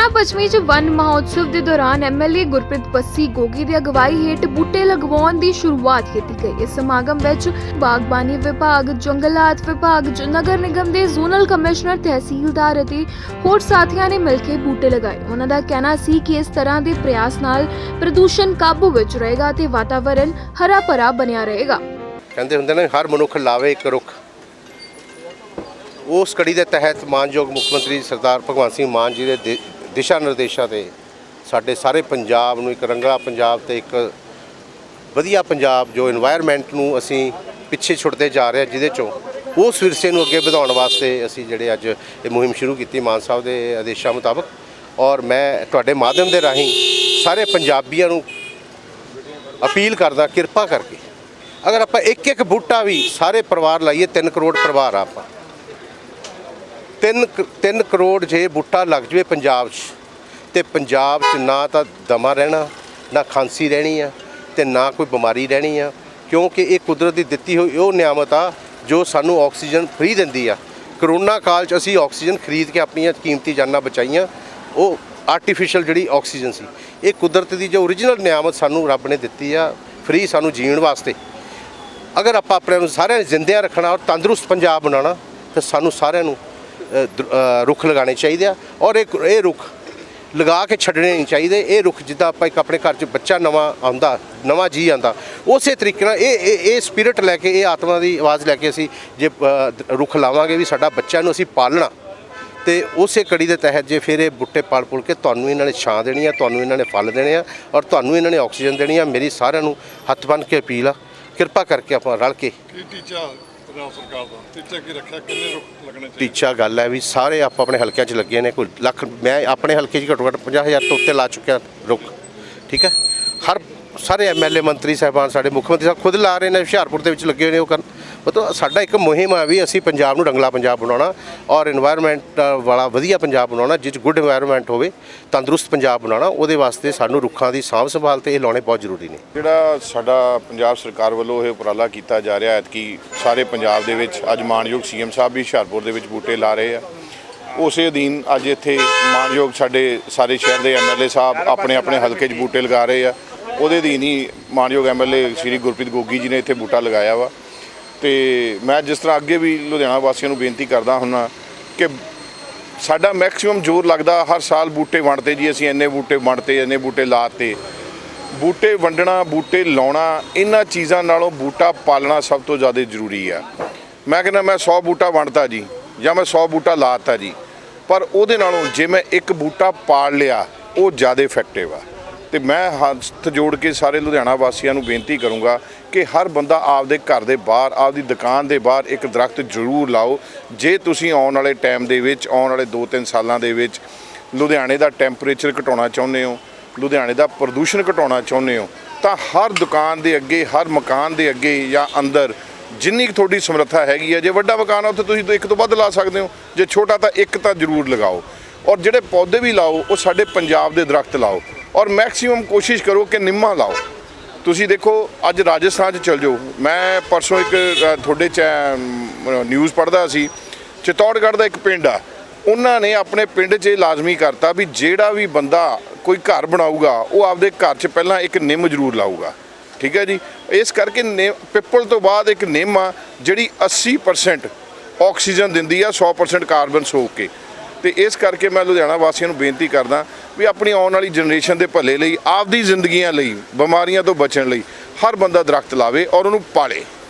ਲੁਧਿਆਣਾ ਪੱਛਮੀ ਚ ਵਨ ਮਹੋਤਸਵ ਦੇ ਦੌਰਾਨ ਐਮਐਲਏ ਗੁਰਪ੍ਰੀਤ ਪੱਸੀ ਗੋਗੀ ਦੀ ਅਗਵਾਈ ਹੇਠ ਬੂਟੇ ਲਗਵਾਉਣ ਦੀ ਸ਼ੁਰੂਆਤ ਕੀਤੀ ਗਈ। ਇਸ ਸਮਾਗਮ ਵਿੱਚ ਬਾਗਬਾਨੀ ਵਿਭਾਗ, ਜੰਗਲਾਤ ਵਿਭਾਗ, ਨਗਰ ਨਿਗਮ ਦੇ ਜ਼ੋਨਲ ਕਮਿਸ਼ਨਰ, ਤਹਿਸੀਲਦਾਰ ਅਤੇ ਹੋਰ ਸਾਥੀਆਂ ਨੇ ਮਿਲ ਕੇ ਬੂਟੇ ਲਗਾਏ। ਉਹਨਾਂ ਦਾ ਕਹਿਣਾ ਸੀ ਕਿ ਇਸ ਤਰ੍ਹਾਂ ਦੇ ਪ੍ਰਯਾਸ ਨਾਲ ਪ੍ਰਦੂਸ਼ਣ ਕਾਬੂ ਵਿੱਚ ਰਹੇਗਾ ਤੇ ਵਾਤਾਵਰਣ ਹਰਾ ਭਰਾ ਬਣਿਆ ਰਹੇਗਾ। ਕਹਿੰਦੇ ਹੁੰਦੇ ਨੇ, ਹਰ ਮਨੁੱਖ ਲਾਵੇ ਇੱਕ ਰੁੱਖ। ਉਸ ਕੜੀ ਦੇ ਤਹਿਤ ਮਾਨਯੋਗ ਮੁੱਖ ਮੰਤਰੀ ਸਰਦਾਰ ਭਗਵੰਤ ਸਿੰਘ ਮਾਨ ਜੀ ਦੇ ਦਿਸ਼ਾ ਨਿਰਦੇਸ਼ਾਂ ਤੇ ਸਾਡੇ ਸਾਰੇ ਪੰਜਾਬ ਨੂੰ ਇੱਕ ਰੰਗਲਾ ਪੰਜਾਬ ਤੇ ਇੱਕ ਵਧੀਆ ਪੰਜਾਬ ਜੋ এনवायरमेंट ਨੂੰ ਅਸੀਂ ਪਿੱਛੇ ਛੁੱਟਦੇ ਜਾ ਰਹੇ ਹਾਂ ਜਿਹਦੇ ਚੋਂ, ਉਸ ਵਿਰਸੇ ਨੂੰ ਅੱਗੇ ਵਧਾਉਣ ਵਾਸਤੇ ਅਸੀਂ ਜਿਹੜੇ ਅੱਜ ਇਹ ਮੁਹਿੰਮ ਸ਼ੁਰੂ ਕੀਤੀ ਮਾਨ ਸਾਹਿਬ ਦੇ ਆਦੇਸ਼ਾਂ ਮੁਤਾਬਕ। ਔਰ ਮੈਂ ਤੁਹਾਡੇ ਮਾਧਿਅਮ ਦੇ ਰਾਹੀਂ ਸਾਰੇ ਪੰਜਾਬੀਆਂ ਨੂੰ ਅਪੀਲ ਕਰਦਾ, ਕਿਰਪਾ ਕਰਕੇ। ਅਗਰ ਆਪਾਂ ਇੱਕ ਇੱਕ ਬੂਟਾ ਵੀ ਸਾਰੇ ਪਰਿਵਾਰ ਲਾਈਏ 3 ਕਰੋੜ ਪਰਿਵਾਰ ਆਪਾਂ। 3 3 ਕਰੋੜ ਜੇ ਬੂਟਾ ਲੱਗ ਜਵੇ ਪੰਜਾਬ 'ਚ। ਤੇ ਪੰਜਾਬ 'ਚ ਨਾ ਤਾਂ ਦਮਾ ਰਹਿਣਾ, ਨਾ ਖਾਂਸੀ ਰਹਿਣੀ ਆ, ਤੇ ਨਾ ਕੋਈ ਬਿਮਾਰੀ ਰਹਿਣੀ ਆ, ਕਿਉਂਕਿ ਇਹ ਕੁਦਰਤ ਦੀ ਦਿੱਤੀ ਹੋਈ ਉਹ ਨਿਆਮਤ ਆ ਜੋ ਸਾਨੂੰ ਆਕਸੀਜਨ ਫ੍ਰੀ ਦਿੰਦੀ ਆ। ਕਰੋਨਾ ਕਾਲ 'ਚ ਅਸੀਂ ਆਕਸੀਜਨ ਖਰੀਦ ਕੇ ਆਪਣੀਆਂ ਕੀਮਤੀ ਜਾਨਾਂ ਬਚਾਈਆਂ, ਉਹ ਆਰਟੀਫੀਸ਼ੀਅਲ ਜਿਹੜੀ ਆਕਸੀਜਨ ਸੀ, ਇਹ ਕੁਦਰਤ ਦੀ ਜੋ ਓਰੀਜਨਲ ਨਿਆਮਤ ਸਾਨੂੰ ਰੱਬ ਨੇ ਦਿੱਤੀ ਆ, ਫ੍ਰੀ ਸਾਨੂੰ ਜੀਣ ਵਾਸਤੇ। ਅਗਰ ਆਪਾਂ ਆਪਣੇ ਨੂੰ ਸਾਰਿਆਂ ਨੂੰ ਜ਼ਿੰਦਿਆਂ ਰੱਖਣਾ ਔਰ ਤੰਦਰੁਸਤ ਪੰਜਾਬ ਬਣਾਉਣਾ, ਤਾਂ ਸਾਨੂੰ ਸਾਰਿਆਂ ਨੂੰ ਰੁੱਖ ਲਗਾਉਣੇ ਚਾਹੀਦੇ ਆ ਔਰ ਇਹ ਇਹ ਰੁੱਖ ਲਗਾ ਕੇ ਛੱਡਣੇ ਨਹੀਂ ਚਾਹੀਦੇ। ਇਹ ਰੁੱਖ ਜਿੱਦਾਂ ਆਪਾਂ ਇੱਕ ਆਪਣੇ ਘਰ 'ਚ ਬੱਚਾ ਨਵਾਂ ਆਉਂਦਾ, ਨਵਾਂ ਜੀ ਆਉਂਦਾ, ਉਸੇ ਤਰੀਕੇ ਨਾਲ ਇਹ ਇਹ ਇਹ ਸਪਿਰਿਟ ਲੈ ਕੇ, ਇਹ ਆਤਮਾ ਦੀ ਆਵਾਜ਼ ਲੈ ਕੇ ਅਸੀਂ ਜੇ ਰੁੱਖ ਲਾਵਾਂਗੇ ਵੀ ਸਾਡਾ ਬੱਚਾ ਨੂੰ ਅਸੀਂ ਪਾਲਣਾ। ਤੇ ਉਸੇ ਕੜੀ ਦੇ ਤਹਿਤ ਜੇ ਫਿਰ ਇਹ ਬੁੱਟੇ ਪਾਲ ਪੁਲ ਕੇ ਤੁਹਾਨੂੰ ਇਹਨਾਂ ਨੇ ਛਾਂ ਦੇਣੀ ਆ, ਤੁਹਾਨੂੰ ਇਹਨਾਂ ਨੇ ਫਲ ਦੇਣੇ ਆ ਔਰ ਤੁਹਾਨੂੰ ਇਹਨਾਂ ਨੇ ਆਕਸੀਜਨ ਦੇਣੀ ਆ, ਮੇਰੀ ਸਾਰਿਆਂ ਨੂੰ ਹੱਥ ਬੰਨ੍ਹ ਕੇ ਅਪੀਲ ਆ। ਕਿਰਪਾ ਕਰਕੇ ਆਪਾਂ ਰਲ ਕੇ ਪੰਜਾਬ ਸਰਕਾਰ ਦਾ। ਟੀਚਾ ਕੀ ਰੱਖਿਆ, ਕਿੰਨੇ ਰੁੱਖ ਲੱਗਣੇ ਚਾਹੀਦੇ? ਟੀਚਾ ਗੱਲ ਹੈ ਵੀ ਸਾਰੇ ਆਪ ਆਪਣੇ ਹਲਕਿਆਂ 'ਚ ਲੱਗੇ ਨੇ, ਕੋਈ ਲੱਖ, ਮੈਂ ਆਪਣੇ ਹਲਕੇ 'ਚ ਘੱਟੋ ਘੱਟ 50000 ਤੋਂ ਉੱਤੇ ਲਾ ਚੁੱਕਿਆ ਰੁੱਖ, ਠੀਕ ਹੈ? ਹਰ, ਸਾਰੇ ਐਮਐਲਏ ਮੰਤਰੀ ਸਾਹਿਬਾਨ, ਸਾਡੇ ਮੁੱਖ ਮੰਤਰੀ ਸਾਹਿਬ ਖੁਦ ਲਾ ਰਹੇ ਨੇ, ਹੁਸ਼ਿਆਰਪੁਰ ਦੇ ਵਿੱਚ ਲੱਗੇ ਹੋਏ ਨੇ ਉਹ ਕਰਨ। ਮਤਲਬ ਸਾਡਾ ਇੱਕ ਮੁਹਿੰਮ ਆ ਵੀ ਅਸੀਂ ਪੰਜਾਬ ਨੂੰ ਰੰਗਲਾ ਪੰਜਾਬ ਬਣਾਉਣਾ ਔਰ এনवायरमेंट ਵਾਲਾ ਵਧੀਆ ਪੰਜਾਬ ਬਣਾਉਣਾ ਜਿਸ ਗੁੱਡ এনवायरमेंट ਹੋਵੇ, ਤੰਦਰੁਸਤ ਪੰਜਾਬ ਬਣਾਉਣਾ, ਉਹਦੇ ਵਾਸਤੇ ਸਾਨੂੰ ਰੁੱਖਾਂ ਦੀ ਸਾਂਭ ਸੰਭਾਲ ਤੇ ਇਹ ਲਾਉਣੇ ਬਹੁਤ ਜ਼ਰੂਰੀ ਨੇ। ਜਿਹੜਾ ਸਾਡਾ ਪੰਜਾਬ ਸਰਕਾਰ ਵੱਲੋਂ ਇਹ ਉਪਰਾਲਾ ਕੀਤਾ ਜਾ ਰਿਹਾ ਹੈ ਕਿ ਸਾਰੇ ਪੰਜਾਬ ਦੇ ਵਿੱਚ ਅੱਜ ਮਾਨਯੋਗ ਸੀਐਮ ਸਾਹਿਬ ਵੀ ਹੁਸ਼ਿਆਰਪੁਰ ਦੇ ਵਿੱਚ ਬੂਟੇ ਲਾ ਰਹੇ ਆ। ਉਸੇ ਅਧੀਨ ਅੱਜ ਇੱਥੇ ਮਾਨਯੋਗ ਸਾਡੇ ਸਾਰੇ ਸ਼ਹਿਰ ਦੇ ਐਮਐਲਏ ਸਾਹਿਬ ਆਪਣੇ ਆਪਣੇ ਹਲਕੇ 'ਚ ਬੂਟੇ ਲਗਾ ਰਹੇ ਆ। ਉਹਦੇ ਅਧੀਨ ਹੀ ਮਾਨਯੋਗ ਐਮਐਲਏ ਸ਼੍ਰੀ ਗੁਰਪ੍ਰੀਤ ਗੋਗੀ ਜੀ ਨੇ ਇੱਥੇ ਬੂਟਾ ਲਗਾਇਆ ਵਾ। ਤੇ ਮੈਂ ਜਿਸ ਤਰ੍ਹਾਂ ਅੱਗੇ ਵੀ ਲੁਧਿਆਣਾ ਵਾਸੀਆਂ ਨੂੰ ਬੇਨਤੀ ਕਰਦਾ ਹੁੰਨਾ ਕਿ ਸਾਡਾ ਮੈਕਸਿਮਮ ਜ਼ੋਰ ਲੱਗਦਾ ਹਰ ਸਾਲ ਬੂਟੇ ਵੰਡਦੇ ਜੀ, ਅਸੀਂ ਇੰਨੇ ਬੂਟੇ ਵੰਡਤੇ, ਇੰਨੇ ਬੂਟੇ ਲਾਤੇ। ਬੂਟੇ ਵੰਡਣਾ, ਬੂਟੇ ਲਾਉਣਾ, ਇਹਨਾਂ ਚੀਜ਼ਾਂ ਨਾਲੋਂ ਬੂਟਾ ਪਾਲਣਾ ਸਭ ਤੋਂ ਜ਼ਿਆਦਾ ਜ਼ਰੂਰੀ ਆ। ਮੈਂ ਕਹਿੰਦਾ ਮੈਂ 100 ਬੂਟਾ ਵੰਡਤਾ ਜੀ, ਜਾਂ ਮੈਂ 100 ਬੂਟਾ ਲਾਤਾ ਜੀ, ਪਰ ਉਹਦੇ ਨਾਲੋਂ ਜੇ ਮੈਂ ਇੱਕ ਬੂਟਾ ਪਾਲ ਲਿਆ, ਉਹ ਜ਼ਿਆਦਾ ਇਫੈਕਟਿਵ ਆ। ਤੇ ਮੈਂ ਹੱਥ ਜੋੜ ਕੇ ਸਾਰੇ ਲੁਧਿਆਣਾ ਵਾਸੀਆਂ ਨੂੰ ਬੇਨਤੀ ਕਰੂੰਗਾ ਕਿ ਹਰ ਬੰਦਾ ਆਪਦੇ ਘਰ ਦੇ ਬਾਹਰ, ਆਪਦੀ ਦੁਕਾਨ ਦੇ ਬਾਹਰ ਇੱਕ ਦਰਖਤ ਜ਼ਰੂਰ ਲਾਓ। ਜੇ ਤੁਸੀਂ ਆਉਣ ਵਾਲੇ ਟਾਈਮ ਦੇ ਵਿੱਚ, ਆਉਣ ਵਾਲੇ 2-3 ਸਾਲਾਂ ਦੇ ਵਿੱਚ ਲੁਧਿਆਣੇ ਦਾ ਟੈਂਪਰੇਚਰ ਘਟਾਉਣਾ ਚਾਹੁੰਦੇ ਹੋ, ਲੁਧਿਆਣੇ ਦਾ ਪ੍ਰਦੂਸ਼ਣ ਘਟਾਉਣਾ ਚਾਹੁੰਦੇ ਹੋ, ਤਾਂ ਹਰ ਦੁਕਾਨ ਦੇ ਅੱਗੇ, ਹਰ ਮਕਾਨ ਦੇ ਅੱਗੇ ਜਾਂ ਅੰਦਰ ਜਿੰਨੀ ਕੁ ਤੁਹਾਡੀ ਸਮਰੱਥਾ ਹੈਗੀ ਹੈ ਜੇ ਵੱਡਾ ਮਕਾਨ ਆ, ਉੱਥੇ ਤੁਸੀਂ ਇੱਕ ਤੋਂ ਵੱਧ ਲਾ ਸਕਦੇ ਹੋ, ਜੇ ਛੋਟਾ ਤਾਂ ਇੱਕ ਤਾਂ ਜ਼ਰੂਰ ਲਗਾਓ। ਔਰ ਜਿਹੜੇ ਪੌਦੇ ਵੀ ਲਾਓ, ਉਹ ਸਾਡੇ ਪੰਜਾਬ ਦੇ ਦਰਖਤ ਲਾਓ। ਔਰ ਮੈਕਸਿਮਮ ਕੋਸ਼ਿਸ਼ ਕਰੋ ਕਿ ਨਿੰਮਾਂ ਲਾਓ। ਤੁਸੀਂ ਦੇਖੋ, ਅੱਜ ਰਾਜਸਥਾਨ 'ਚ ਚਲ ਜਾਓ। ਮੈਂ ਪਰਸੋਂ ਇੱਕ ਤੁਹਾਡੇ ਚ ਨਿਊਜ਼ ਪੜ੍ਹਦਾ ਸੀ। ਚਿਤੌੜਗੜ੍ਹ ਦਾ ਇੱਕ ਪਿੰਡ ਆ। ਉਹਨਾਂ ਨੇ ਆਪਣੇ ਪਿੰਡ 'ਚ ਇਹ ਲਾਜ਼ਮੀ ਕਰਤਾ ਵੀ ਜਿਹੜਾ ਵੀ ਬੰਦਾ ਕੋਈ ਘਰ ਬਣਾਊਗਾ, ਉਹ ਆਪਦੇ ਘਰ 'ਚ ਪਹਿਲਾਂ ਇੱਕ ਨਿੰਮ ਜ਼ਰੂਰ ਲਾਊਗਾ। ਠੀਕ ਹੈ ਜੀ? ਇਸ ਕਰਕੇ ਨਿੰਮ ਪਿੱਪਲ ਤੋਂ ਬਾਅਦ ਇੱਕ ਨਿੰਮ ਆ, ਜਿਹੜੀ 80% ਆਕਸੀਜਨ ਦਿੰਦੀ ਆ 100% ਕਾਰਬਨ ਸੋਕ ਕੇ। ਤੇ ਇਸ ਕਰਕੇ ਮੈਂ ਲੁਧਿਆਣਾ ਵਾਸੀਆਂ ਨੂੰ ਬੇਨਤੀ ਕਰਦਾ ਵੀ ਆਪਣੀ ਆਉਣ ਵਾਲੀ ਜਨਰੇਸ਼ਨ ਦੇ ਭਲੇ ਲਈ, ਆਪਦੀ ਜ਼ਿੰਦਗੀਆਂ ਲਈ, ਬਿਮਾਰੀਆਂ ਤੋਂ ਬਚਣ ਲਈ ਹਰ ਬੰਦਾ ਦਰਖਤ ਲਾਵੇ ਔਰ ਉਹਨੂੰ ਪਾਲੇ।